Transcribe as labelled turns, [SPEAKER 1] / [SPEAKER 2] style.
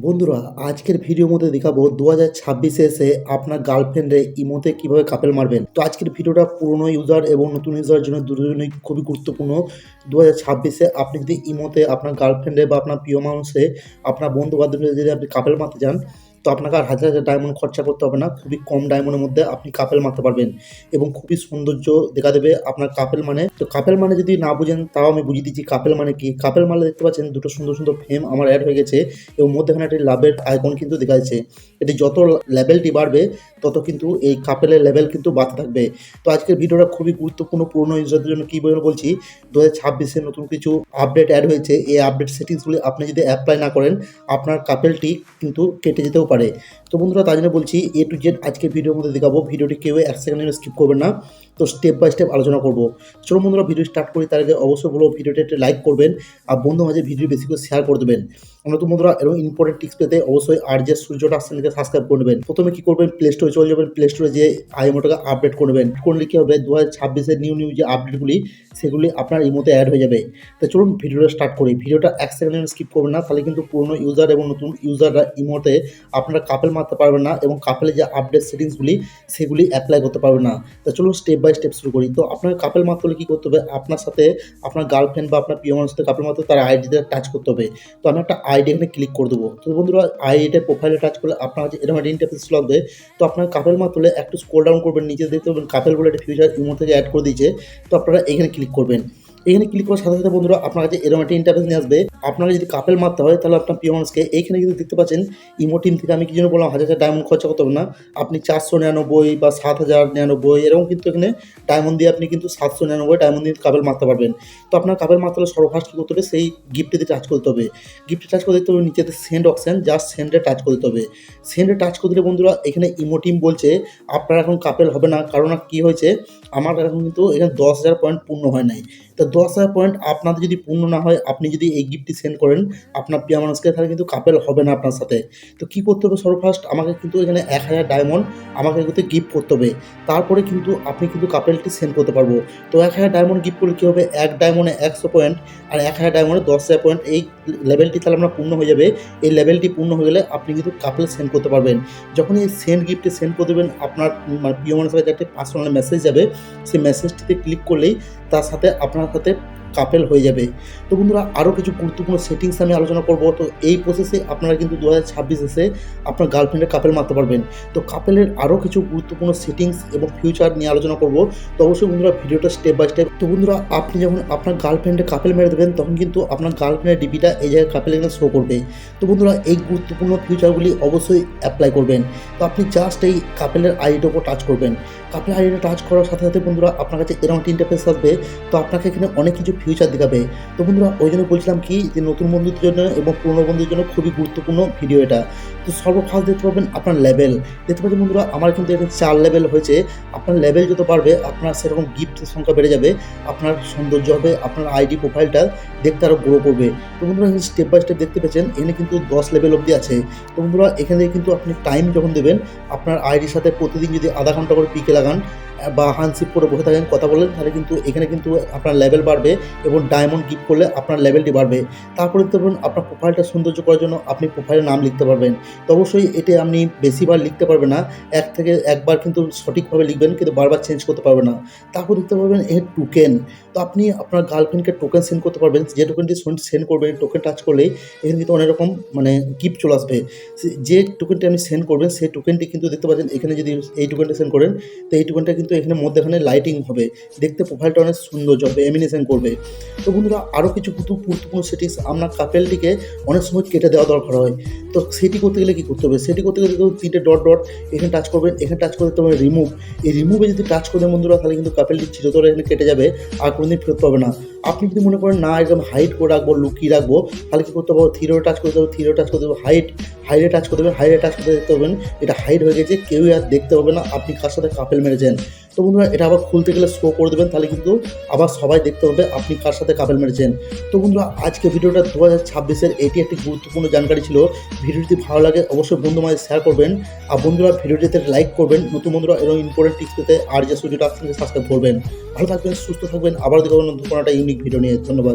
[SPEAKER 1] বন্ধুরা, আজকের ভিডিওর মধ্যে দেখাবো দু হাজার ছাব্বিশে এসে আপনার গার্লফ্রেন্ডে ইমোতে কীভাবে কাপেল মারবেন। তো আজকের ভিডিওটা পুরনো ইউজার এবং নতুন ইউজারের জন্য দুজনই খুবই গুরুত্বপূর্ণ। দু হাজার ছাব্বিশে আপনি যদি ইমোতে আপনার গার্লফ্রেন্ডে বা আপনার প্রিয় মানুষে, আপনার বন্ধু বান্ধবদের যদি আপনি কাপেল মারতে যান তো আপনাকে আর হাজার হাজার ডায়মন্ড খরচা করতে হবে না, খুবই কম ডায়মন্ডের মধ্যে আপনি কাপেল মারতে পারবেন এবং খুবই সৌন্দর্য দেখা দেবে আপনার কাপেল মানে। তো কাপেল মানে যদি না বুঝেন, তাও আমি বুঝিয়ে দিচ্ছি কাপেল মানে কি। কাপেল মানে দেখতে পাচ্ছেন দুটো সুন্দর সুন্দর ফ্রেম আমার অ্যাড হয়ে গেছে এবং মধ্যেখানে একটি লাভের আইকন কিন্তু দেখা যাচ্ছে। এটি যত লেভেলটি বাড়বে, তত কিন্তু এই কাপেলের লেভেল কিন্তু বাড়তে থাকবে। তো আজকের ভিডিওটা খুবই গুরুত্বপূর্ণ, পুরনো ইউজারদের জন্য কী বলে বলছি, দু হাজার ছাব্বিশে নতুন কিছু আপডেট অ্যাড হয়েছে। এই আপডেট সেটিংসগুলি আপনি যদি অ্যাপ্লাই না করেন, আপনার কাপেলটি কিন্তু কেটে যেতেও পারে। তো বন্ধুরা তাই জন্য বলছি এ টু জেড আজকে ভিডিওর মধ্যে দেখাবো। ভিডিওটি কেউ এক সেকেন্ডের স্কিপ করবেন না। তো স্টেপ বাই স্টেপ আলোচনা করব। চলো বন্ধুরা, ভিডিও স্টার্ট করি। তার আগে অবশ্যই বলব ভিডিওটা একটা লাইক করবেন। আর বন্ধু মাঝে ভিডিও বেশি করে শেয়ার করে দেবেন। তো বন্ধুরা, এরকম ইম্পর্টেন্ট টিপস পেতে অবশ্যই আর যে সূর্যটা চ্যানেলকে সাবস্ক্রাইব করে নেবেন। প্রথমে কি করবেন? প্লে স্টোরে চলে যাবেন। প্লে স্টোরে যে আইএমওটাকে আপডেট করবেন করলে কি হবে? দু হাজার নিউ নিউ যে আপডেটগুলি সেগুলি আপনার ইমোতে অ্যাড হয়ে যাবে। তো চলুন ভিডিওটা স্টার্ট করি। ভিডিওটা এক সেকেন্ড স্কিপ করবেন না, তাহলে কিন্তু পুরনো ইউজার এবং নতুন ইউজাররা ইমোতে আপনারা কাপেল মারতে পারবেন না এবং কাপেলের যে আপডেট সেটিংসগুলি সেগুলি অ্যাপ্লাই করতে পারবেন না। তো চলুন স্টেপ বাই স্টেপ শুরু করি। তো আপনার কাপেল মারতে হলে কী করতে হবে? আপনার সাথে আপনার গার্লফ্রেন্ড বা আপনার প্রিয় মানুষের সাথে কাপেল মারতে তার আইডিতে টাচ করতে হবে। তো আমি একটা আইডি এখানে ক্লিক করে দেবো। তো বন্ধুরা আইডিটা প্রোফাইলে টাচ করলে আপনার কাছে এরকম একটা ইন্টারফেস দেয়, তো আপনার কাপেল মাত্রলে একটু স্ক্রোল ডাউন করবেন, নিচে দেখতে পাবেন কাপেল বলে একটা ফিউচার ইমো থেকে অ্যাড করে দিয়েছে, তো আপনারা এখানে ক্লিক করবেন। এখানে ক্লিক করার সাথে সাথে বন্ধুরা আপনার কাছে এরকম একটা ইন্টারফেস নিয়ে আসবে। আপনারা যদি কাপেল মারতে হয়, তাহলে আপনার প্রিয় মানুষকে এইখানে কিন্তু দেখতে পাচ্ছেন ইমো টিম থেকে আমি কি জন্য বললাম, হাজার হাজার ডায়মন্ড খরচা করতে হবে না। আপনি চারশো নিরানব্বই বা সাত হাজার নিরানব্বই, এরকম কিন্তু এখানে ডায়মন্ড দিয়ে আপনি কিন্তু সাতশো নিরানব্বই ডায়মন্ড দিয়ে কাপেল মারতে পারবেন। তো আপনার কাপেল মারতে হলে সর্বফার্স্ট কী করতে হবে, সেই গিফটেতে টাচ করতে হবে। গিফটে টাচ করে দিতে হবে, নিচেতে সেন্ড অপশান জাস্ট সেন্ডে টাচ করে দিতে হবে। সেন্ডে টাচ করে দিলে বন্ধুরা, এখানে ইমো টিম বলছে, আপনার এখন কাপেল হবে না। কারণ কি হয়েছে, আমার এখন কিন্তু এখানে দশ হাজার পয়েন্ট পূর্ণ হয় নাই। তো দশ হাজার পয়েন্ট আপনাদের যদি পূর্ণ না হয়, আপনি যদি এই গিফটটি সেন্ড করেন, আপনার প্রিয় মানুষকে তাহলে কিন্তু কাপেল হবে না আপনার সাথে। তো কী করতে হবে সর্বফার্স্ট? আমাকে কিন্তু এখানে এক হাজার ডায়মন্ড আমাকে কিন্তু গিফট করতে হবে। তারপরে কিন্তু আপনি কিন্তু কাপেলটি সেন্ড করতে পারব। তো এক হাজার ডায়মন্ড গিফট করলে কী হবে? এক ডায়মন্ডে একশো পয়েন্ট আর এক হাজার ডায়মন্ডে দশ হাজার পয়েন্ট এই লেভেলটি তাহলে আপনার পূর্ণ হয়ে যাবে। এই লেভেলটি পূর্ণ হয়ে গেলে আপনি কিন্তু কাপেল সেন্ড করতে পারবেন। যখন এই সেন্ড গিফটে সেন্ড করে দেবেন, আপনার প্রিয় মানুষের কাছে একটা পার্সোনাল মেসেজ যাবে। সেই মেসেজটিতে ক্লিক করলেই তার সাথে আপনার সাথে কাপেল হয়ে যাবে। তো বন্ধুরা আরও কিছু গুরুত্বপূর্ণ সেটিংস আমি আলোচনা করব। তো এই প্রসেসে আপনারা কিন্তু দু হাজার ছাব্বিশ এসে আপনার গার্লফ্রেন্ডের কাপেল মারতে পারবেন। তো কাপেলের আরও কিছু গুরুত্বপূর্ণ সেটিংস এবং ফিউচার নিয়ে আলোচনা করব। তো অবশ্যই বন্ধুরা, ভিডিওটা স্টেপ বাই স্টেপ তো বন্ধুরা, আপনি যখন আপনার গার্লফ্রেন্ডে কাপেল মেরে দেবেন, তখন কিন্তু আপনার গার্লফ্রেন্ডের ডিপিটা এই জায়গায় কাপেল এখানে শো করবে। তো বন্ধুরা, এই গুরুত্বপূর্ণ ফিউচারগুলি অবশ্যই অ্যাপ্লাই করবেন। তো আপনি জাস্ট এই কাপেলের আইডির ওপর টাচ করবেন। কাপেল আইডিটা টাচ করার সাথে সাথে বন্ধুরা, আপনার কাছে এরকম ইন্টারফেস আসবে। তো আপনাকে এখানে অনেক কিছু ফিউচার দেখাবে তো বন্ধুরা, ওই জন্য বলছিলাম কি, যে নতুন বন্ধুদের জন্য এবং পুরনো বন্ধুদের জন্য খুবই গুরুত্বপূর্ণ ভিডিও এটা। তো সর্বফার্স্ট দেখতে পাবেন আপনার লেভেল দেখতে পাচ্ছেন বন্ধুরা, আমার কিন্তু এখানে চার লেভেল হয়েছে। আপনার লেভেল যত বাড়বে, আপনার সেরকম গিফটের সংখ্যা বেড়ে যাবে, আপনার সৌন্দর্য হবে, আপনার আইডি প্রোফাইলটা দেখতে আরও গ্রো করবে। তো বন্ধুরা, এখানে স্টেপ বাই স্টেপ দেখতে পেয়েছেন এখানে কিন্তু দশ লেভেল অবধি আছে। তো বন্ধুরা, এখানে কিন্তু আপনি টাইম যখন দেবেন, আপনার আইডির সাথে প্রতিদিন যদি আধা ঘণ্টা করে পিকে লাগান বা হ্যান্ডশিপ করে বসে থাকেন, কথা বলেন, তাহলে কিন্তু এখানে কিন্তু আপনার লেভেল বাড়বে এবং ডায়মন্ড গিফট করলে আপনার লেভেলটি বাড়বে। তারপরে পাবেন আপনার প্রোফাইলটা সৌন্দর্য করার জন্য আপনি প্রোফাইলের নাম লিখতে পারবেন। তো অবশ্যই এটি আপনি বেশিবার লিখতে পারবেন না, এক থেকে একবার কিন্তু সঠিকভাবে লিখবেন, কিন্তু বারবার চেঞ্জ করতে পারবেন না। তারপর দেখতে পারবেন, এর টোকেন তো আপনি আপনার গার্লফ্রেন্ডকে টোকেন সেন্ড করতে পারবেন, যে টোকেনটি সেন্ড করবেন টোকেন টাচ করলেই এখানে কিন্তু অনেক রকম মানে গিফট চলে আসবে। যে টোকেনটি আপনি সেন্ড করবেন, সেই টোকেনটি কিন্তু দেখতে পাচ্ছেন, এখানে যদি এই টোকেনটা সেন্ড করেন, তো এই টোকেনটা কিন্তু এখানে মধ্যেখানে লাইটিং হবে, দেখতে প্রোফাইলটা অনেক সুন্দর হবে এমিনেশন করবে। তো বন্ধুরা আরও কিছু গুরুত্বপূর্ণ সেটিংস আপনার কাপেলটিকে অনেক সময় কেটে দেওয়া দরকার হয়। তো সেটি করতে গেলে কী করতে হবে? সেটি করতে গেলে কিন্তু তিনটে ডট ডট এখানে টাচ করবেন, এখানে টাচ করে দিতে হবে রিমুভ এই রিমুভে যদি টাচ করে বন্ধুরা, তাহলে কিন্তু কাপেলটি চিরতরে এখানে কেটে যাবে, আর কোনোদিন ফেরত পাবে না। আপনি যদি মনে করেন, না একদম হাইট করে রাখব, লুকিয়ে রাখব, তাহলে কী করতে হবে? থিরো টাচ করতে হবে থিরো টাচ করতে হবে হাইট হাইটে টাচ করতে হবে হাইটে টাচ করতে দেখতে পাবেন এটা হাইট হয়ে গেছে, কেউই আর দেখতে পাবে না, আপনি কার সাথে কাপেল মেরেছেন। তো বন্ধুরা, এটা আবার খুলতে গেলে শো করে দেবেন, তাহলে কিন্তু আবার সবাই দেখতে পাবে আপনি কার সাথে কাপেল মেরেছেন। তো বন্ধুরা, আজকে ভিডিওটা দু হাজার ছাব্বিশের এটি একটি গুরুত্বপূর্ণ জানকারি ছিল। ভিডিওটি ভালো লাগে, অবশ্যই বন্ধু মাঝে শেয়ার করবেন। আর বন্ধুরা ভিডিওটিতে লাইক করবেন। নতুন বন্ধুরা, এরকম ইম্পর্টেন্ট টিপস পেতে আর যে স্টুডিওটা সাবস্ক্রাইব করবেন। ভালো থাকবেন, সুস্থ থাকবেন। আবার দেখবেন কোনো একটা ইউনিক ভিডিও নিয়ে। ধন্যবাদ।